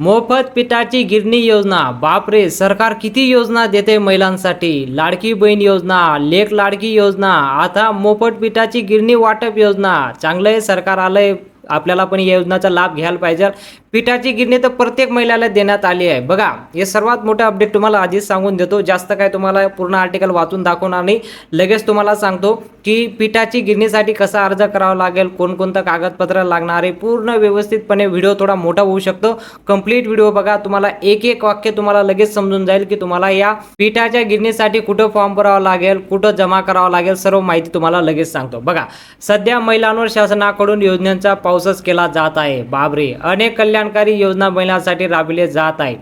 मोफत पिठाची गिरणी योजना. बापरे सरकार किती योजना देते महिलांसाठी? लाडकी बहीण योजना लेख लाडकी योजना आता मोफत पिठाची गिरणी वाटप योजना. चांगलं आहे सरकार आलंय आपल्याला पण या योजनाचा लाभ घ्यायला पाहिजे. पिठाची गिरणी तर प्रत्येक महिलाला देण्यात आली आहे. बघा हे सर्वात मोठं अपडेट तुम्हाला आधीच सांगून देतो. जास्त काय तुम्हाला पूर्ण आर्टिकल वाचून दाखवणार नाही. लगेच तुम्हाला सांगतो की पिठाची गिरणीसाठी कसा अर्ज करावा लागेल कोणकोणतं कागदपत्र लागणार आहे. पूर्ण व्यवस्थितपणे व्हिडिओ थोडा मोठा होऊ शकतो. कंप्लीट व्हिडिओ बघा तुम्हाला एक एक वाक्य तुम्हाला लगेच समजून जाईल की तुम्हाला या पिठाच्या गिरणीसाठी कुठं फॉर्म भरावा लागेल कुठं जमा करावा लागेल सर्व माहिती तुम्हाला लगेच सांगतो. बघा सध्या महिलांवर शासनाकडून योजनांचा पाऊसच केला जात आहे. बाबरे अनेक कल्याण कल्याणकारी योजना महिलांसाठी राबविले जात आहे.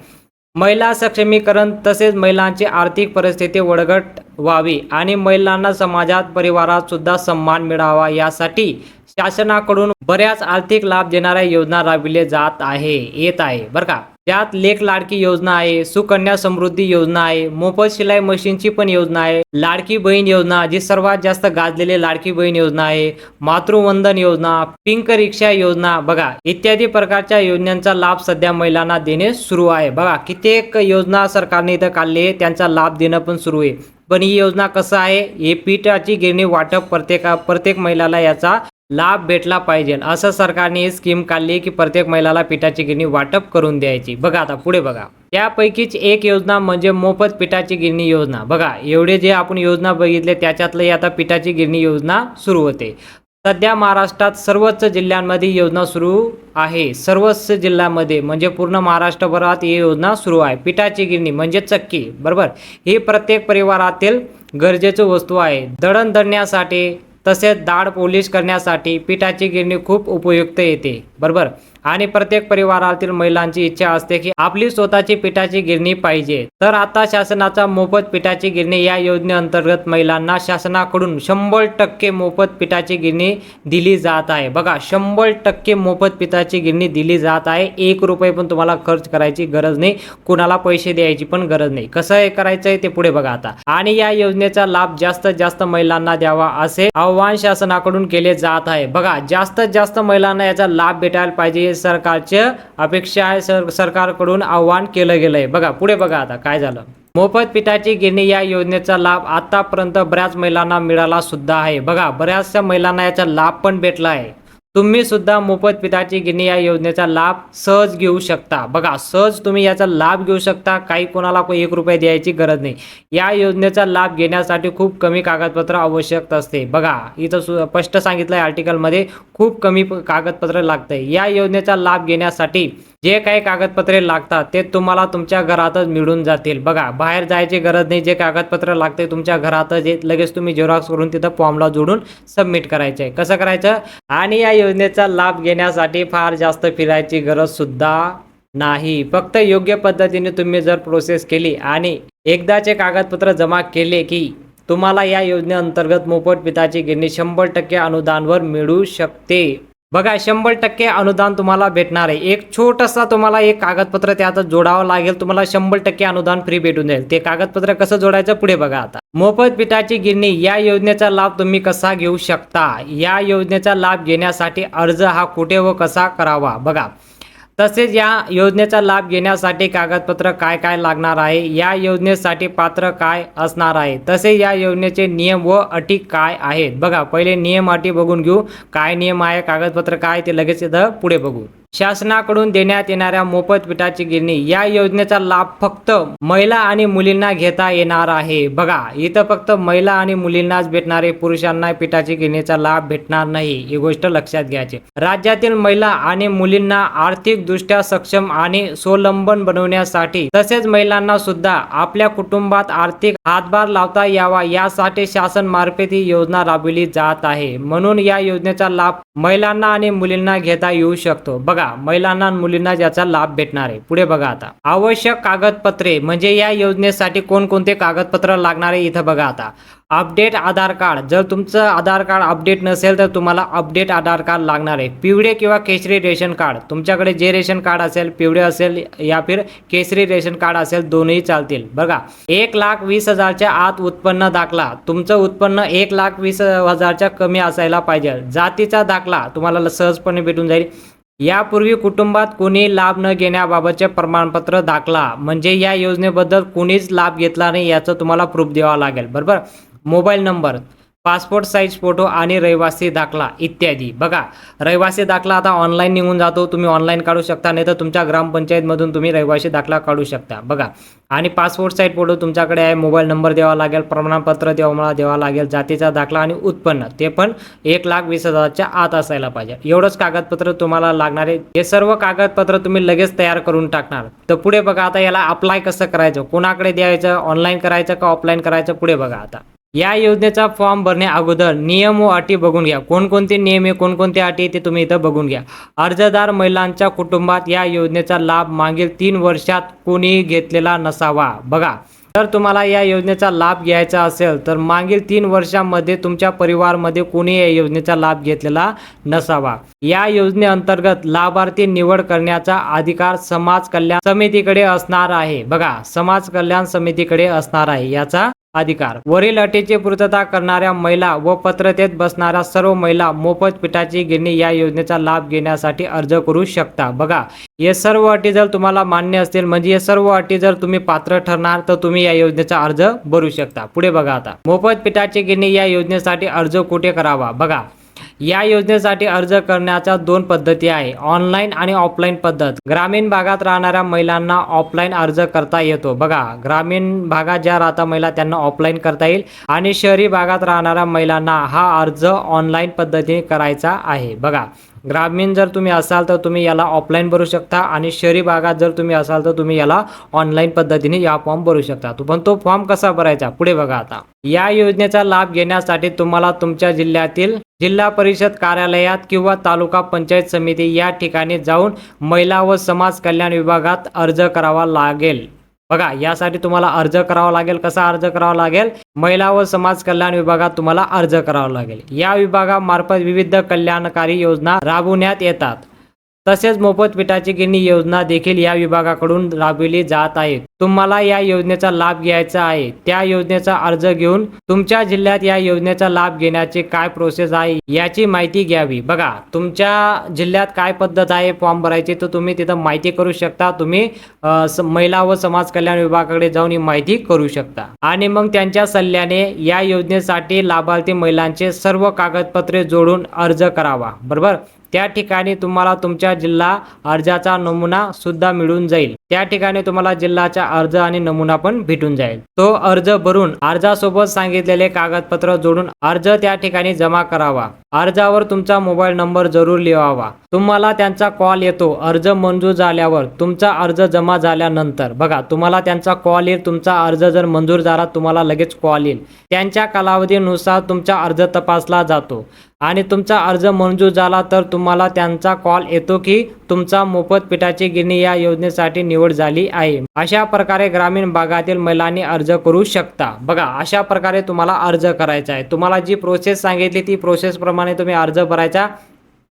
महिला सक्षमीकरण तसेच महिलांची आर्थिक परिस्थिती वडगट व्हावी आणि महिलांना समाजात परिवारात सुद्धा सन्मान मिळावा यासाठी शासनाकडून बऱ्याच आर्थिक लाभ देणाऱ्या योजना राबविले जात आहे येत आहे. बरं का? त्यात लेख लाडकी योजना आहे सुकन्या समृद्धी योजना आहे मोफत शिलाई मशीनची पण योजना आहे लाडकी बहीण योजना जी सर्वात जास्त गाजलेली लाडकी बहीण योजना आहे मातृवंदन योजना पिंक रिक्षा योजना बघा इत्यादी प्रकारच्या योजनांचा लाभ सध्या महिलांना देणे सुरू आहे. बघा कित्येक योजना सरकारने इथं काढली त्यांचा लाभ देणं पण सुरू आहे. पण ही योजना कसं आहे? हे पीठाची गिरणी वाटप प्रत्येका प्रत्येक महिलाला याचा लाभ भेटला पाहिजे. असं सरकारने ही स्कीम काढली की प्रत्येक महिलाला पिठाची गिरणी वाटप करून द्यायची. बघा आता पुढे बघा. त्यापैकीच एक योजना म्हणजे मोफत पिठाची गिरणी योजना. बघा एवढे जे आपण योजना बघितले त्याच्यातलं आता पिठाची गिरणी योजना सुरू होते. सध्या महाराष्ट्रात सर्वच जिल्ह्यांमध्ये योजना सुरू आहे. सर्वच जिल्ह्यामध्ये म्हणजे पूर्ण महाराष्ट्रभरात ही योजना सुरू आहे. पिठाची गिरणी म्हणजे चक्की बरोबर? ही प्रत्येक परिवारातील गरजेची वस्तू आहे. दळण दळण्यासाठी तसेच दाढ पोलिश करण्यासाठी पिठाची गिरणी खूप उपयुक्त येते. बरोबर? आणि प्रत्येक परिवारातील महिलांची इच्छा असते की आपली स्वतःची पिठाची गिरणी पाहिजे. तर आता शासनाचा मोफत पिठाची गिरणी या योजनेअंतर्गत महिलांना शासनाकडून शंभर टक्के मोफत पिठाची गिरणी दिली जात आहे. बघा शंभर टक्के मोफत पिठाची गिरणी दिली जात आहे. एक रुपये पण तुम्हाला खर्च करायची गरज नाही. कुणाला पैसे द्यायची पण गरज नाही. कसं हे करायचं आहे ते पुढे बघा आता. आणि या योजनेचा लाभ जास्तीत जास्त महिलांना द्यावा असे आव्हान शासनाकडून केले जात आहे. बघा जास्तीत जास्त महिलांना याचा लाभ भेटायला पाहिजे. हे सरकारचे अपेक्षा आहे सर सरकारकडून आव्हान केलं गेलं आहे बघा पुढे बघा आता काय झालं? मोफत पिठाची गिरणी या योजनेचा लाभ आतापर्यंत बऱ्याच महिलांना मिळाला सुद्धा आहे. बघा बऱ्याचशा महिलांना याचा लाभ पण भेटला आहे. तुम्ही सुद्धा मोफत पिठाची गिरणी या योजनेचा लाभ सहज घेऊ शकता. बघा सहज तुम्ही याचा लाभ घेऊ शकता. काही कोणाला को- एक रुपये द्यायची गरज नाही. या योजनेचा लाभ घेण्यासाठी खूप कमी कागदपत्र आवश्यक असते. बघा इथं सु स्पष्ट सांगितलं आहे आर्टिकलमध्ये खूप कमी कागदपत्र लागते या योजनेचा लाभ घेण्यासाठी जे काही कागदपत्रे लागतात ते तुम्हाला तुमच्या घरातच मिळून जातील. बघा बाहेर जायची गरज नाही. जे कागदपत्र लागते तुमच्या घरातच लगेच तुम्ही झेरॉक्स करून तिथं फॉर्मला जोडून सबमिट करायचं आहे कसं करायचं? आणि या योजनेचा लाभ घेण्यासाठी फार जास्त फिरायची गरज सुद्धा नाही. फक्त योग्य पद्धतीने तुम्ही जर प्रोसेस केली आणि एकदाचे कागदपत्र जमा केले की तुम्हाला या योजनेअंतर्गत मोफत पिताची गिरणी शंभर टक्के अनुदानवर मिळू शकते. बघा शंभर टक्के अनुदान तुम्हाला भेटणार आहे. एक छोटासा तुम्हाला एक कागदपत्र त्यात जोडावं लागेल तुम्हाला शंभर टक्के अनुदान फ्री भेटून जाईल. ते कागदपत्र कसं जोडायचं पुढे बघा आता. मोफत पिठाची गिरणी या योजनेचा लाभ तुम्ही कसा घेऊ शकता? या योजनेचा लाभ घेण्यासाठी अर्ज हा कुठे व कसा करावा? बघा तसेच या योजनेचा लाभ घेण्यासाठी कागदपत्र काय काय लागणार आहे? या योजनेसाठी पात्र काय असणार आहे? तसे या योजनेचे नियम व अटी काय आहेत? बघा पहिले नियम अटी बघून घेऊ. काय नियम आहे? कागदपत्र काय ते लगेच इथं पुढे बघू. शासनाकडून देण्यात येणाऱ्या मोफत पिठाची गिरणी या योजनेचा लाभ फक्त महिला आणि मुलींना घेता येणार आहे. बघा इथं फक्त महिला आणि मुलींनाच भेटणारे पुरुषांना पिठाची गिरणीचा लाभ भेटणार नाही ही गोष्ट लक्षात घ्यायची. राज्यातील महिला आणि मुलींना आर्थिकदृष्ट्या सक्षम आणि स्वावलंबन बनवण्यासाठी तसेच महिलांना सुद्धा आपल्या कुटुंबात आर्थिक हातभार लावता यावा यासाठी शासन मार्फत ही योजना राबविली जात आहे. म्हणून या योजनेचा लाभ महिलांना आणि मुलींना घेता येऊ शकतो. बघा महिलांना आणि मुलींना याचा लाभ भेटणार आहे. पुढे बघा आता. आवश्यक कागदपत्रे म्हणजे या योजनेसाठी कोणकोणते कागदपत्र लागणार आहे इथं बघा आता. Update Aadhaar card. जर तुमचं आधार कार्ड अपडेट नसेल तर तुम्हाला अपडेट आधार कार्ड लागणार आहे. पिवळे किंवा केशरी रेशन कार्ड. तुमच्याकडे जे रेशन कार्ड असेल पिवळे असेल या फिर केसरी रेशन कार्ड असेल दोन्ही चालतील. बघा एक लाख वीस हजारच्या आत उत्पन्न दाखला. तुमचं उत्पन्न एक लाख वीस हजारच्या कमी असायला पाहिजे. जातीचा दाखला तुम्हाला सहजपणे भेटून जाईल. यापूर्वी कुटुंबात कोणी लाभ न घेण्याबाबतचे प्रमाणपत्र दाखला. म्हणजे या योजनेबद्दल कोणीच लाभ घेतला नाही याचं तुम्हाला प्रूफ द्यावा लागेल. बरोबर? Mobile number passport size photo आणि रहिवासी दाखला इत्यादी. बघा रहिवासी दाखला आता ऑनलाईन निघून जातो. तुम्ही ऑनलाईन काढू शकता नाही तर तुमच्या ग्रामपंचायतमधून तुम्ही रहिवासी दाखला काढू शकता. बघा आणि पासपोर्ट साईज फोटो तुमच्याकडे आहे. मोबाईल नंबर द्यावा लागेल प्रमाणपत्र द्यावा मला द्यावा लागेल जातीचा दाखला आणि उत्पन्न. ते पण एक लाख वीस हजारच्या आत असायला पाहिजे. एवढंच कागदपत्र तुम्हाला लागणार आहे. हे सर्व कागदपत्र तुम्ही लगेच तयार करून टाकणार. तर पुढे बघा आता याला अप्लाय कसं करायचं? कोणाकडे द्यायचं? ऑनलाईन करायचं का ऑफलाईन करायचं? पुढे बघा आता. या योजनेचा फॉर्म भरण्या अगोदर नियम व अटी बघून घ्या. कोणकोणते नियम आहे कोणकोणते अटी आहे ते तुम्ही इथं बघून घ्या. अर्जदार महिलांच्या कुटुंबात या योजनेचा लाभ मागील तीन वर्षात कोणी घेतलेला नसावा. बघा जर तुम्हाला या योजनेचा लाभ घ्यायचा असेल तर मागील तीन वर्षांमध्ये तुमच्या परिवारमध्ये कोणी या योजनेचा लाभ घेतलेला नसावा. या योजनेअंतर्गत लाभार्थी निवड करण्याचा अधिकार समाज कल्याण समितीकडे असणार आहे. बघा समाज कल्याण समितीकडे असणार आहे. याचा अधिकार. वरील अटीची पूर्तता करणाऱ्या महिला व पत्रतेत बसणाऱ्या सर्व महिला मोफत पिठाची गिरणी या योजनेचा लाभ घेण्यासाठी अर्ज करू शकता. बघा हे सर्व अटी जर तुम्हाला मान्य असतील म्हणजे हे सर्व अटी जर तुम्ही पात्र ठरणार तर तुम्ही या योजनेचा अर्ज भरू शकता. पुढे बघा आता. मोफत पिठाची गिरणी या योजनेसाठी अर्ज कुठे करावा? बघा या योजनेसाठी अर्ज करण्याच्या दोन पद्धती आहे. ऑनलाईन आणि ऑफलाईन पद्धत. ग्रामीण भागात राहणाऱ्या महिलांना ऑफलाईन अर्ज करता येतो. बघा ग्रामीण भागात ज्या राहता महिला त्यांना ऑफलाईन करता येईल. आणि शहरी भागात राहणाऱ्या महिलांना हा अर्ज ऑनलाईन पद्धतीने करायचा आहे. बघा ग्रामीण जर तुम्ही असाल तर तुम्ही याला ऑफलाईन भरू शकता आणि शहरी भागात जर तुम्ही असाल तर तुम्ही याला ऑनलाईन पद्धतीने या फॉर्म भरू शकता. तो पण तो फॉर्म कसा भरायचा? पुढे बघा आता. या योजनेचा लाभ घेण्यासाठी तुम्हाला तुमच्या जिल्ह्यातील जिल्हा परिषद कार्यालयात किंवा तालुका पंचायत समिती या ठिकाणी जाऊन महिला व समाज कल्याण विभागात अर्ज करावा लागेल. बघा यासाठी तुम्हाला अर्ज करावा लागेल. कसा अर्ज करावा लागेल? महिला व समाज कल्याण विभागात तुम्हाला अर्ज करावा लागेल. या विभागामार्फत विविध कल्याणकारी योजना राबवण्यात येतात. तसेच मोफत पिठाची गिरणी योजना देखील या विभागाकडून राबविली जात आहे. तुम्हाला या योजनेचा लाभ घ्यायचा आहे. त्या योजनेचा अर्ज घेऊन तुमच्या जिल्ह्यात या योजनेचा लाभ घेण्याची काय प्रोसेस आहे याची माहिती घ्यावी. बघा तुमच्या जिल्ह्यात काय पद्धत आहे फॉर्म भरायची तर तुम्ही तिथं माहिती करू शकता. तुम्ही महिला व समाज कल्याण विभागाकडे जाऊन ही माहिती करू शकता. आणि मग त्यांच्या सल्ल्याने या योजनेसाठी लाभार्थी महिलांचे सर्व कागदपत्रे जोडून अर्ज करावा. बरोबर? त्या ठिकाणी तुम्हाला तुमच्या जिल्हा अर्जाचा नमुना सुद्धा मिळून जाईल. त्या ठिकाणी तुम्हाला जिल्हाचा अर्ज आणि नमुना पण भेटून जाईल. तो अर्ज भरून अर्जासोबत सांगितलेले कागदपत्र जोडून अर्ज त्या ठिकाणी जमा करावा. अर्जावर तुमचा मोबाईल नंबर जरूर लिहावा. तुम्हाला त्यांचा कॉल येतो. अर्ज मंजूर झाल्यावर तुमचा अर्ज जमा झाल्यानंतर बघा तुम्हाला त्यांचा कॉल येईल. तुमचा अर्ज जर मंजूर झाला तुम्हाला लगेच कॉल येईल. त्यांच्या कालावधीनुसार तुमचा अर्ज तपासला जातो. आणि तुमचा अर्ज मंजूर झाला तर तुम्हाला त्यांचा कॉल येतो की तुमचा मोफत पिठाची गिरणी या योजनेसाठी निवड झाली आहे. अशा प्रकारे ग्रामीण भागातील महिलांनी अर्ज करू शकता. बघा अशा प्रकारे तुम्हाला अर्ज करायचा आहे. तुम्हाला जी प्रोसेस सांगितली ती प्रोसेस प्रमाणे तुम्ही अर्ज भरायचा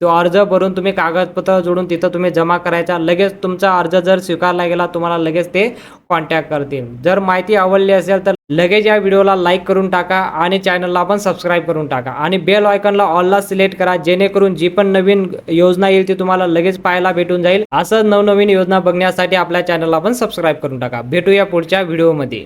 तो अर्ज भरून तुम्ही कागदपत्र जोडून तिथं तुम्ही जमा करायचा. लगेच तुमचा अर्ज जर स्वीकारला गेला तुम्हाला लगेच ते कॉन्टॅक्ट करतील. जर माहिती आवडली असेल तर लगेच या व्हिडिओला लाईक करून टाका आणि चॅनलला पण सबस्क्राईब करून टाका. आणि बेल आयकॉनला ऑलला सिलेक्ट करा जेणेकरून जी पण नवीन योजना येईल ती तुम्हाला लगेच पाहायला भेटून जाईल. असं नवनवीन योजना बघण्यासाठी आपल्या चॅनलला पण सबस्क्राईब करून टाका. भेटूया पुढच्या व्हिडिओमध्ये.